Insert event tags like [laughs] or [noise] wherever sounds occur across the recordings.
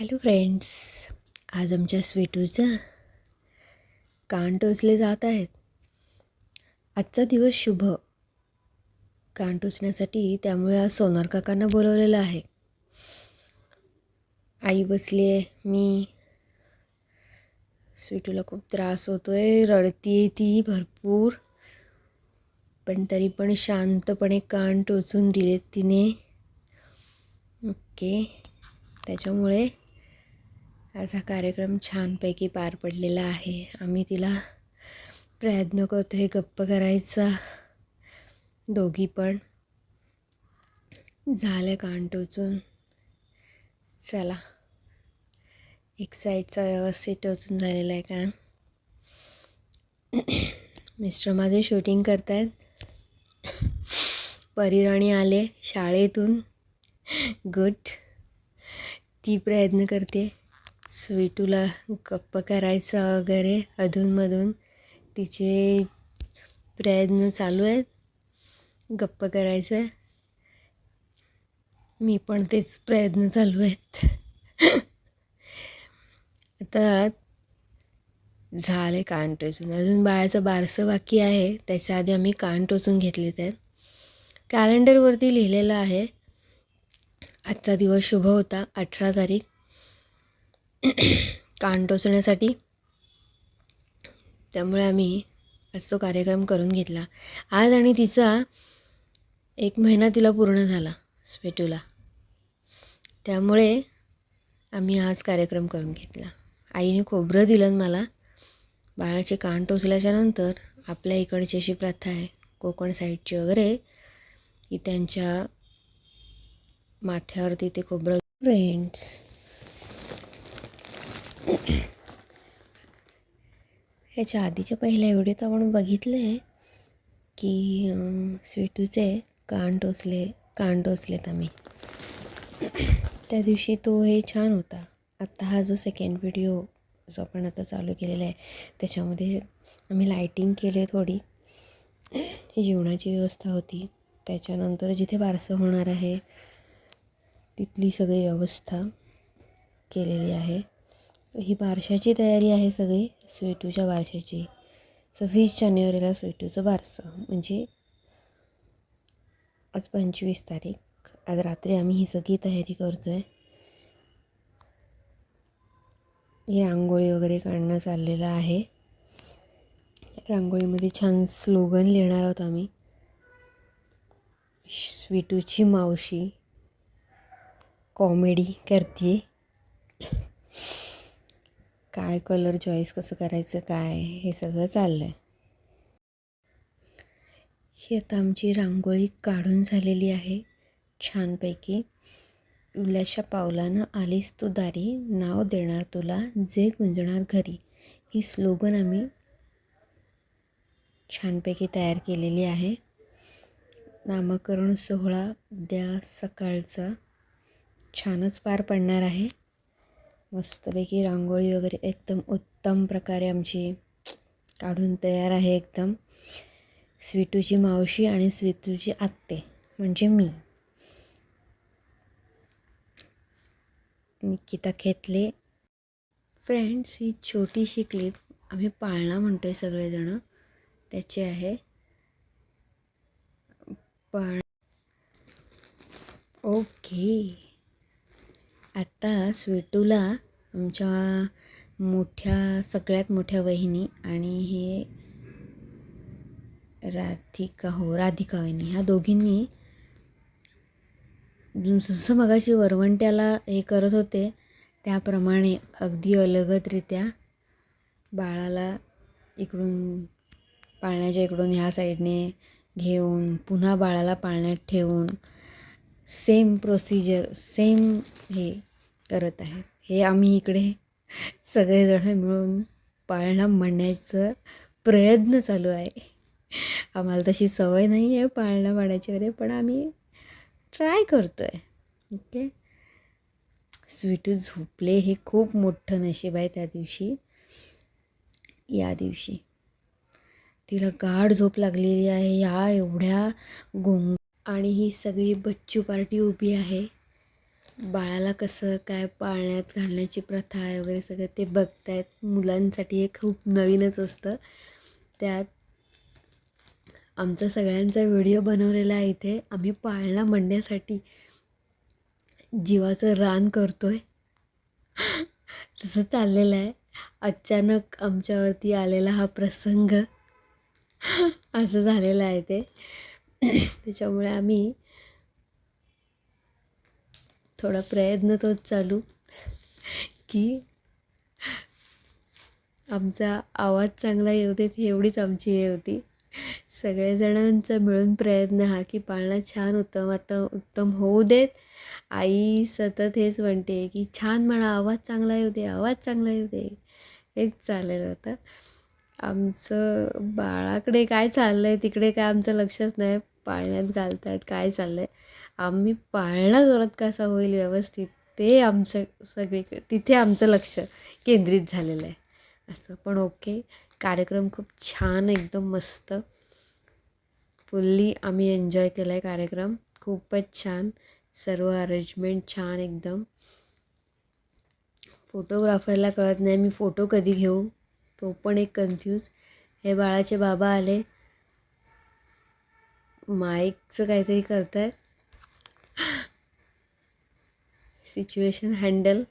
Hello friends आज आमच्या स्वीटूचं कान टोचले जात आहेत. आजचा दिवस शुभ. कान टोचण्यासाठी त्यामुळे आज सोनार काकांना बोलवलेलं आहे. आई बसली आहे मी. स्वीटूला खूप त्रास होतो आहे रडतीये ती भरपूर. पण तरी पण शांतपणे कान टोचून दिलेत तिने. ओके त्याच्यामुळे आज हा कार्यक्रम छानपैकी पार पडलेला आहे. आम्ही तिला प्रयत्न करतो आहे गप्प करायचा. दोघी पण. झालं कान टोचून. चला. एक साईडचा व्यवस्थित टोचून झालेला आहे कान. मिस्टर माझे शूटिंग करतायत. परिराणी आले शाळेतून. गुड ती प्रयत्न करते. स्वीटूला गप्प करायचं वगैरे अधूनमधून. तिचे प्रयत्न चालू आहेत. गप्प करायचं. मी पण तेच प्रयत्न चालू आहेत. आता झाले कान टोचून. अजून बाळाचं बारसं बाकी आहे. त्याच्या आधी आम्ही कान टोचून घेतले तर कॅलेंडरवरती लिहिलेलं आहे. आजचा दिवस शुभ होता. अठरा तारीख. कान टोचण्यासाठी. त्यामुळे आम्ही आज तो कार्यक्रम करून घेतला. आज आणि तिचा एक महिना तिला पूर्ण झाला स्वेटूला त्यामुळे आम्ही आज कार्यक्रम करून घेतला. आईने खोबरं दिलं मला. बाळाचे कान टोचल्याच्या नंतर आपल्या इकडची अशी प्रथा आहे कोकण साईडची वगैरे की त्यांच्या माथ्यावरती ते खोबरं फ्रेंड्स ह्याच्या आधीच्या पहिल्या व्हिडिओत आपण बघितलं आहे की स्वीटूचे कान टोचले कान टोचलेत आम्ही. त्या दिवशी तो हे छान होता. आत्ता हा जो सेकंड व्हिडिओ जो आपण आता चालू केलेला आहे त्याच्यामध्ये आम्ही लायटिंग केली थोडी. जेवणाची व्यवस्था होती. त्याच्यानंतर जिथे बारसं होणार आहे तिथली सगळी व्यवस्था केलेली आहे. ही बारशाची तयारी आहे सगळी स्वेटूच्या बारशाची. सव्वीस जानेवारीला स्वेटूचं बारसं. म्हणजे आज पंचवीस तारीख. आज रात्री आम्ही ही सगळी तयारी करतो आहे ही रांगोळी वगैरे काढणं चाललेलं आहे. रांगोळीमध्ये छान स्लोगन लिहिणार आहोत आम्ही. स्वीटूची मावशी कॉमेडी करते काय कलर चॉईस कसं करायचं काय? हे सगळं चाललं आहे ही आता आमची रांगोळी काढून झालेली आहे छानपैकी. उल्याशा पावलानं आलीस तू दारी नाव देणार तुला जे गुंजणार घरी. ही स्लोगन आम्ही छानपैकी तयार केलेली आहे. नामकरण सोहळा उद्या सकाळचा. छानच पार पडणार आहे. मस्तपैकी रांगोळी वगैरे एकदम उत्तम प्रकारे आमची काढून तयार आहे एकदम. स्वीटूची मावशी आणि स्वीटूची आत्ते म्हणजे मी. निकिता खेतले. फ्रेंड्स ही छोटीशी क्लिप आम्ही पाळणा म्हणतो आहे सगळेजणं. त्याची आहे. पण ओके. आत्ता स्वीटूला आमच्या मोठ्या सगळ्यात मोठ्या वहिनी आणि हे राधिका हो राधिका वहिनी ह्या दोघींनी जसं मगाशी वरवंट्याला हे करत होते त्याप्रमाणे अगदी अलगदरित्या बाळाला इकडून पाळण्याच्या इकडून ह्या साईडने घेऊन पुन्हा बाळाला पाळण्यात ठेवून सेम प्रोसिजर सेम हे करत आहेत. हे आम्ही इकडे सगळेजण मिळून पाळणा म्हणण्याचं प्रयत्न चालू आहे. आम्हाला तशी सवय नाही आहे पाळणा पाण्याची वगैरे पण आम्ही ट्राय करतो आहे ओके? स्वीटू झोपले हे खूप मोठं नशीब आहे त्या दिवशी. या दिवशी. तिला गाढ झोप लागलेली आहे. या एवढ्या गोंग आणि ही सगळी बच्चू पार्टी उभी आहे. बाळाला कसं काय पाळण्यात घालण्याची प्रथा आहे वगैरे सगळं ते बघतायत. मुलांसाठी हे खूप नवीनच असतं. त्यात आमचा सगळ्यांचा व्हिडिओ बनवलेला आहे इथे. आम्ही पाळणा म्हणण्यासाठी जीवाचं रान करतो आहे तसं चाललेलं आहे. अचानक आमच्यावरती आलेला हा प्रसंग असं झालेलं आहे ते. त्याच्यामुळे आम्ही थोडा प्रयत्न तोच चालू की आमचा आवाज चांगला येऊ देत एवढीच आमची हे होती. सगळेजणांचा मिळून प्रयत्न हा की पाळणा छान उत्तम आता उत्तम होऊ देत. आई सतत हेच म्हणते की छान म्हणा आवाज चांगला येऊ दे आवाज चांगला येऊ दे. हेच चाललेलं होतं आमचं बाळाकडे काय चाललं आहे तिकडे काय आमचं लक्षच नाही. पाळण्यात घालत आहेत काय चाललं आहे आम्ही पाळणा जोरात कसा होईल व्यवस्थित ते आमचं सगळीकडे तिथे आमचं लक्ष केंद्रित झालेलं आहे. असं. पण ओके कार्यक्रम खूप छान एकदम मस्त. फुल्ली आम्ही एन्जॉय केला आहे कार्यक्रम. खूपच छान. सर्व अरेंजमेंट छान एकदम. फोटोग्राफरला कळत नाही मी फोटो कधी घेऊ? तो पण एक कन्फ्यूज हे बाळाचे बाबा आले. माईकचं काहीतरी करतायत. Situation handle.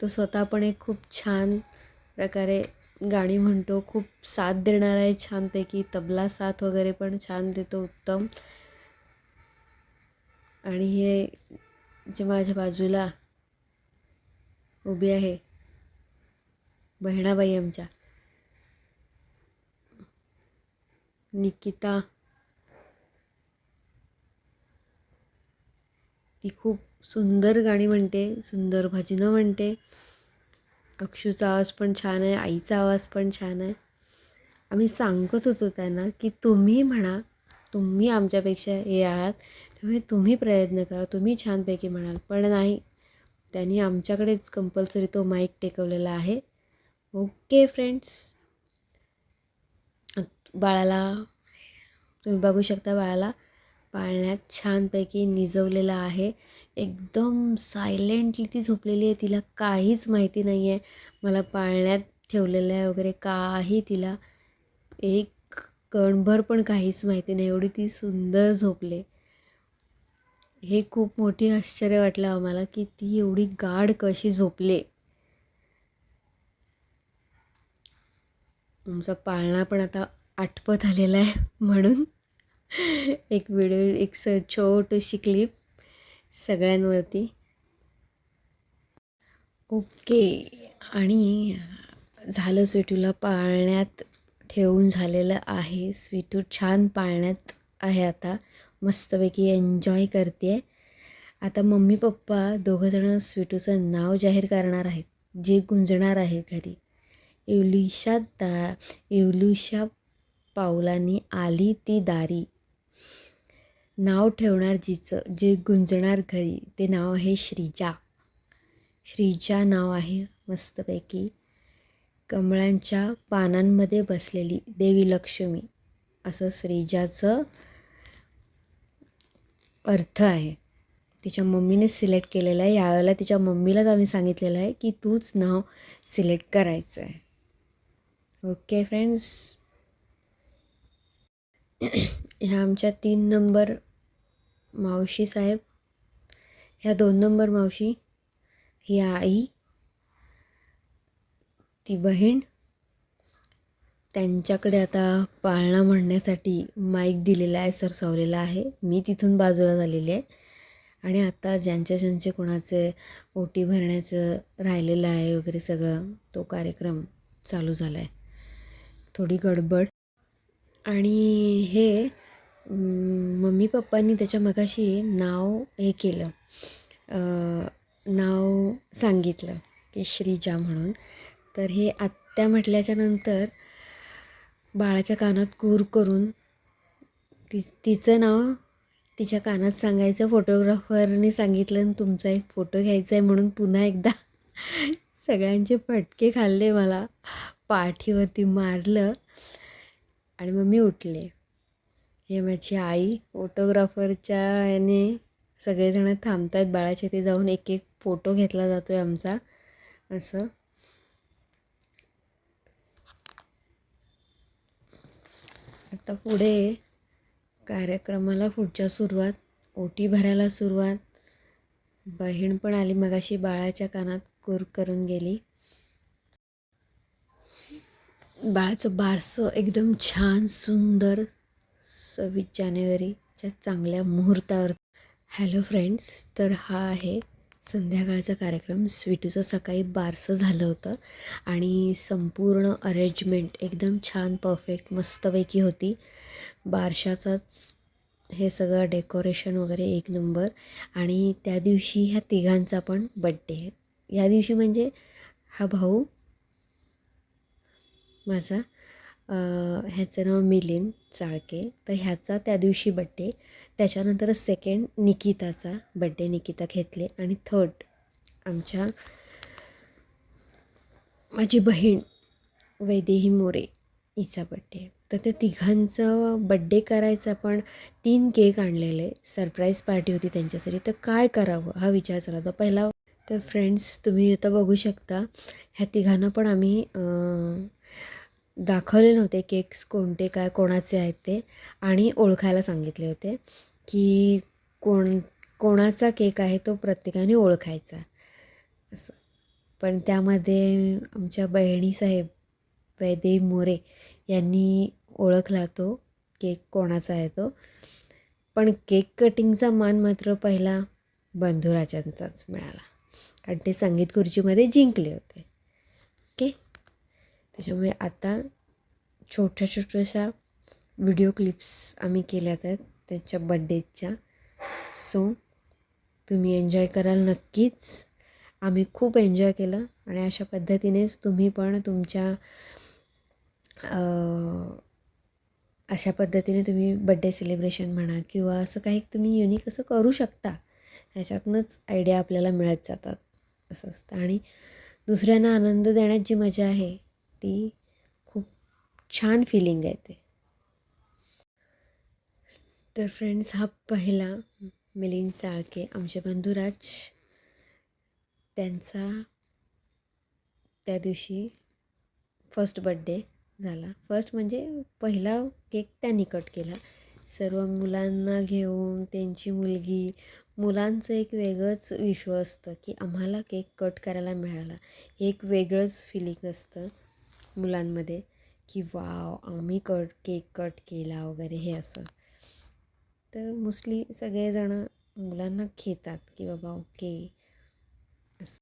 तो स्वतः पण एक खूप छान प्रकारे गाणी म्हणतो. खूप साथ देणार आहे छानपैकी. तबला साथ वगैरे पण छान देतो उत्तम. आणि हे जे माझ्या बाजूला उभी आहे बहिणाबाई आमच्या. निकिता. ती खूप सुंदर गाणी म्हणते सुंदर भजनं म्हणते. अक्षूचा आवाज पण छान आहे आईचा आवाज पण छान आहे. आम्ही सांगत होतो त्यांना की तुम्ही म्हणा तुम्ही आमच्यापेक्षा हे आहात त्यामुळे तुम्ही प्रयत्न करा तुम्ही छानपैकी म्हणाल. पण नाही त्यांनी आमच्याकडेच कंपल्सरी तो माईक टेकवलेला आहे. ओके फ्रेंड्स बाळाला तुम्ही बघू शकता बाळाला पाळण्यात छानपैकी निजवलेलं आहे. एकदम सायलेंटली ती झोपलेली आहे. तिला काहीच माहिती नाही आहे मला पाळण्यात ठेवलेलं आहे वगैरे काही तिला एक कणभर पण काहीच माहिती नाही. एवढी ती सुंदर झोपले. हे खूप मोठी आश्चर्य वाटलं आम्हाला की ती एवढी गाढ कशी झोपले. आमचा पाळणा पण आता आठवत आलेला आहे म्हणून. एक व्हिडिओ एक स छोटीशी क्लिप सगळ्यांवरती. ओके आणि झालं स्वीटूला पाळण्यात ठेवून झालेलं आहे. स्वीटू छान पाळण्यात आहे आता. मस्तपैकी एन्जॉय करते आता मम्मी पप्पा दोघंजणं स्वीटूचं नाव जाहीर करणार आहेत. जे गुंजणार आहे घरी. इवलिशा दा इवलुशा पावलांनी आली ती दारी. नाव ठेवणार जिचं जे गुंजणार घरी ते नाव आहे श्रीजा. श्रीजा नाव आहे मस्तपैकी कमळांच्या पानांमध्ये बसलेली देवी लक्ष्मी. असं श्रीजाचं अर्थ आहे. तिच्या मम्मीने सिलेक्ट केलेलं आहे. यावेळेला तिच्या मम्मीलाच आम्ही सांगितलेलं आहे की तूच नाव सिलेक्ट करायचं आहे. Okay friends. ह्या आमच्या तीन नंबर मावशी साहेब ह्या दोन नंबर मावशी ही आई ती बहीण त्यांच्याकडे आता पाळणा म्हणण्यासाठी माईक दिलेला आहे सरसावलेला आहे. मी तिथून बाजूला झालेली आहे. आणि आता ज्यांच्या ज्यांचे कोणाचे ओटी भरण्याचं राहिलेलं आहे वगैरे सगळं तो कार्यक्रम चालू झाला आहे थोडी गडबड. आणि हे मम्मी पप्पांनी त्याच्या मगाशी नाव हे केलं. नाव सांगितलं की श्रीजा म्हणून. तर हे आत्या म्हटल्याच्या नंतर बाळाच्या कानात कूर करून ति तिचं नाव तिच्या कानात सांगायचं फोटोग्राफरने सांगितलं आणि तुमचा एक फोटो घ्यायचा आहे म्हणून पुन्हा एकदा [laughs] सगळ्यांचे फटके खाल्ले मला. पाठीवरती मारलं. आणि मग मी उठले. हे माझी आई फोटोग्राफरच्या याने सगळेजण थांबत आहेत बाळाच्या इथे जाऊन एक एक फोटो घेतला जातो आहे आमचा. असं. आता पुढे कार्यक्रमाला पुढच्या सुरुवात. ओटी भरायला सुरुवात. बहीण पण आली मगाशी बाळाच्या कानात कुर करून गेली. बाळाचं बारसं एकदम छान सुंदर सव्वीस जानेवारीच्या चांगल्या मुहूर्तावर. हॅलो फ्रेंड्स तर हा आहे संध्याकाळचा कार्यक्रम. स्वीटूचं सकाळी बारसं झालं होतं आणि संपूर्ण अरेंजमेंट एकदम छान परफेक्ट मस्तपैकी होती. बारशाचाच हे सगळं डेकोरेशन वगैरे एक नंबर आणि त्या दिवशी ह्या तिघांचा पण बड्डे या दिवशी म्हणजे हा भाऊ माझा. ह्याचं नाव मिलिंद चाळके. तर ह्याचा त्या दिवशी बड्डे त्याच्यानंतर सेकंड निकिताचा बड्डे निकिता घेतले. आणि थर्ड आमच्या माझी बहीण वैदेही मोरे हिचा बड्डे तर त्या तिघांचं बड्डे करायचा पण तीन केक आणलेले. सरप्राईज पार्टी होती त्यांच्यासाठी. तर काय करावं? हा विचार चालला होता. पहिला तर फ्रेंड्स तुम्ही आता बघू शकता. ह्या तिघांना पण आम्ही दाखवले नव्हते केक्स कोणते काय कोणाचे आहेत ते. आणि ओळखायला सांगितले होते की कोण कोणाचा केक आहे तो प्रत्येकाने ओळखायचा. असं. पण त्यामध्ये आमच्या बहिणीसाहेब वैदे मोरे यांनी ओळखला तो केक कोणाचा आहे तो. पण केक कटिंगचा मान मात्र पहिला बंधुराजांचाच मिळाला. कारण ते संगीत खुर्चीमध्ये जिंकले होते. त्याच्यामुळे आता छोट्या छोट्याशा व्हिडिओ क्लिप्स आम्ही केल्यात आहेत त्यांच्या बड्डेच्या सो तुम्ही एन्जॉय कराल नक्कीच. आम्ही खूप एन्जॉय केलं आणि अशा पद्धतीनेच तुम्ही पण तुमच्या अशा पद्धतीने तुम्ही बड्डे सेलिब्रेशन म्हणा किंवा असं काही तुम्ही युनिक असं करू शकता. ह्याच्यातनंच आयडिया आपल्याला मिळत जातात. असं असतं. आणि दुसऱ्यांना आनंद देण्यात जी मजा आहे ती खूप छान फिलिंग आहे ते. तर फ्रेंड्स हा पहिला मिलिंद चाळके आमचे बंधुराज त्यांचा त्या दिवशी फर्स्ट बड्डे झाला. फर्स्ट म्हणजे पहिला केक त्यांनी कट केला. सर्व मुलांना घेऊन त्यांची मुलगी मुलांचं एक वेगळंच विश्व असतं की आम्हाला केक कट करायला मिळाला. हे एक वेगळंच फिलिंग असतं. मुलांमध्ये की वाव आम्ही कट केक कट केला वगैरे हे असं. तर मोस्टली सगळेजणं मुलांना खेतात की बाबा ओके. असं.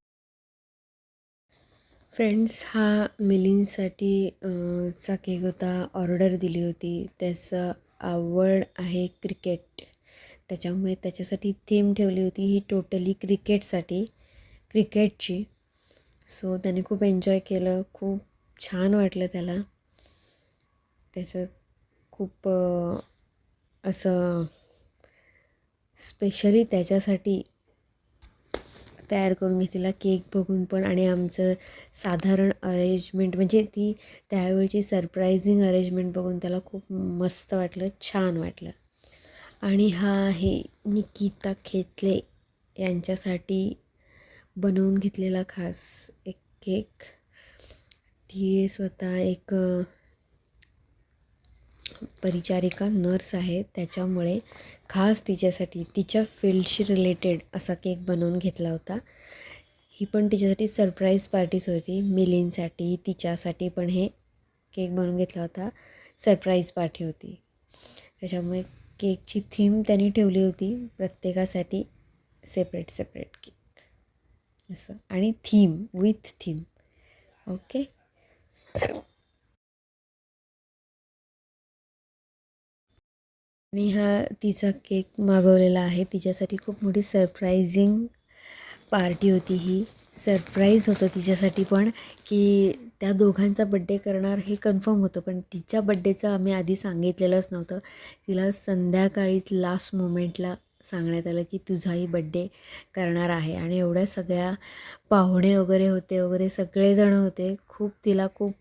फ्रेंड्स हा मिलिंगसाठी चा केक होता. ऑर्डर दिली होती. त्याचं आवड आहे क्रिकेट. त्याच्यामुळे त्याच्यासाठी थीम ठेवली होती ही टोटली क्रिकेटसाठी क्रिकेटची. सो त्याने खूप एन्जॉय केलं. खूप छान वाटलं त्याला. त्याचं खूप असं स्पेशली त्याच्यासाठी तयार करून घेतलेला केक बघून पण आणि आमचं साधारण अरेंजमेंट म्हणजे ती त्यावेळची सरप्रायझिंग अरेंजमेंट बघून त्याला खूप मस्त वाटलं छान वाटलं. आणि हा आहे निकिता खेतले यांच्यासाठी बनवून घेतलेला खास एक केक. ती स्वतः एक परिचारिका नर्स आहे. त्याच्यामुळे खास तिच्यासाठी तिच्या फील्डशी रिलेटेड असा केक बनवून घेतला होता. ही पण तिच्यासाठी सरप्राईज पार्टीच होती. मिलींसाठी तिच्यासाठी पण हे केक बनवून घेतला होता. सरप्राईज पार्टी होती. त्याच्यामुळे केकची थीम त्यांनी ठेवली होती. प्रत्येकासाठी सेपरेट सेपरेट केक. असं. आणि थीम विथ थीम. ओके? आणि हा तिचा केक मागवलेला आहे. तिच्यासाठी खूप मोठी सरप्रायझिंग पार्टी होती ही. सरप्राईज होतं तिच्यासाठी पण की त्या दोघांचा बड्डे करणार हे कन्फर्म होतं. पण तिच्या बड्डेचं आम्ही आधी सांगितलेलंच नव्हतं. तिला संध्याकाळीच लास्ट मोमेंटला सांगण्यात आलं की तुझाही बड्डे करणार आहे. आणि एवढ्या सगळ्या पाहुणे वगैरे होते वगैरे सगळेजण होते. खूप तिला खूप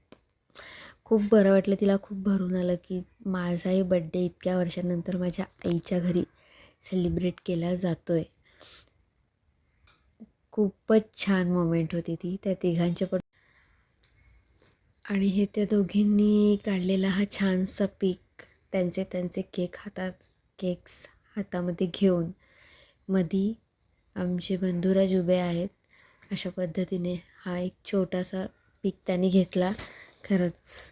खूप बरं वाटलं. तिला खूप भरून आलं की माझाही बड्डे इतक्या वर्षानंतर माझ्या आईच्या घरी सेलिब्रेट केला जातो आहे खूपच छान मोमेंट होती ती. त्या तिघांच्या पण आणि हे त्या दोघींनी काढलेला हा छानसा पीक त्यांचे त्यांचे केक हातात केक्स हातामध्ये घेऊन मधी आमचे बंधुराज उभे आहेत. अशा पद्धतीने हा एक छोटासा पीक त्यांनी घेतला खरंच.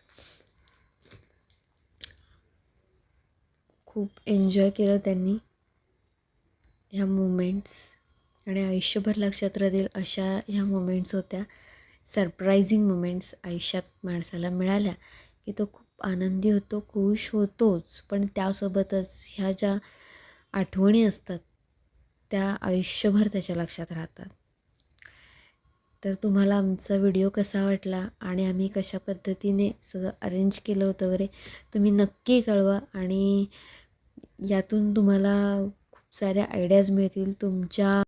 खूप एन्जॉय केलं त्यांनी ह्या मुमेंट्स आणि आयुष्यभर लक्षात राहतील अशा ह्या मुमेंट्स होत्या. सरप्रायझिंग मुमेंट्स आयुष्यात माणसाला मिळाल्या की तो खूप आनंदी होतो खुश होतोच. पण त्यासोबतच ह्या ज्या आठवणी असतात त्या आयुष्यभर त्याच्या लक्षात राहतात. तर तुम्हाला आमचा व्हिडिओ कसा वाटला आणि आम्ही कशा पद्धतीने सगळं अरेंज केलं होतं वगैरे तुम्ही नक्की कळवा आणि यातून तुम्हाला खूप साऱ्या आयडियाज मिळतील. तुमच्या